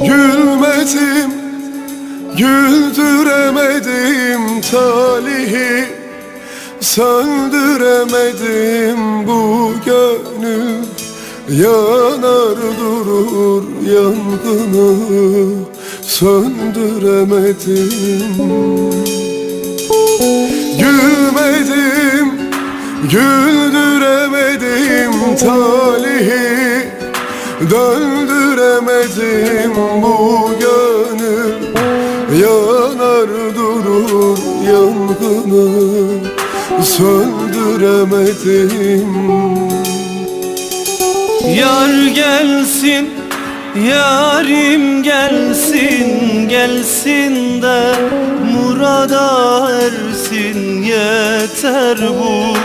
Gülmedim, güldüremedim talihi. Söndüremedim bu gönül Yanar durur yangını. Söndüremedim. Gülmedim, güldüremedim talihi Döndüremedim bu gönül. Yanar durur yangını. Söndüremedim. Yar gelsin, yarim gelsin, gelsin de murada ersin. Yeter bu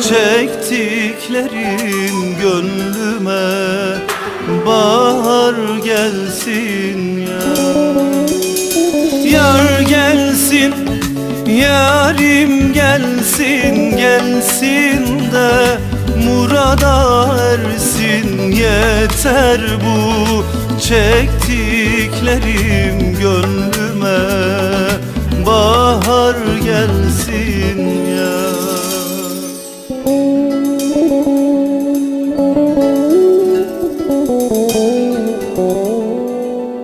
çektiklerim gönlüme bahar gelsin ya. Yar gelsin, yarim gelsin, gelsin de murada ersin. Yeter bu çektiklerim gönlüme. Bahar gelsin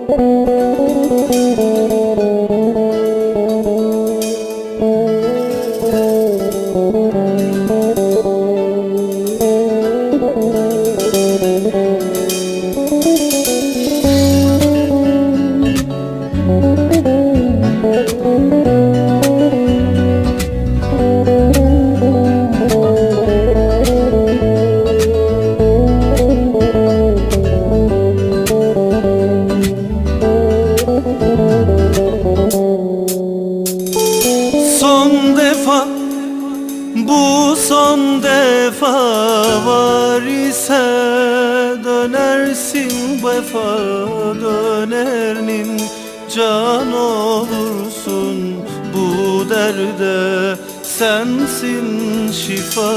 Son bu son defa var ise dönersin vefa dönernin can olursun. Bu derde sensin şifa.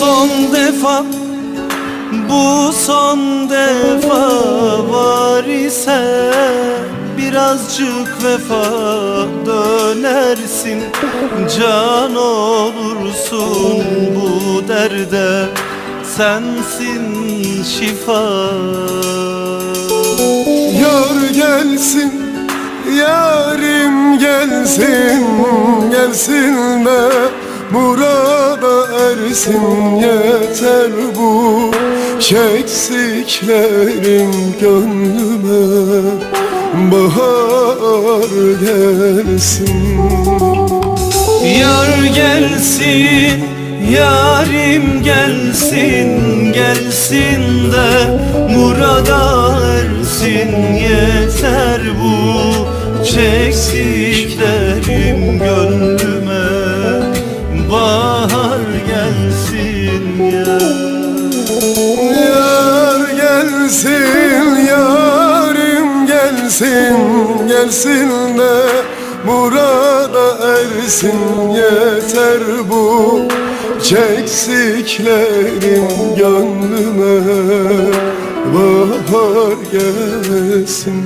Son defa bu son defa var ise Birazcık vefa dönersin. Can olursun bu derde Sensin şifa. Yar gelsin, yarim gelsin, gelsin de Murada ersin. Yeter bu Çeksiklerim gönlüme Bahar gelsin. Yar gelsin, yarim gelsin, gelsin de murada ersin. Yeter bu çektiklerim gönlüme. Bahar gelsin ya. Yar gelsin, gelsin, gelsin de Murada ersin. Yeter bu Çeksiklerim gönlüme Bahar gelsin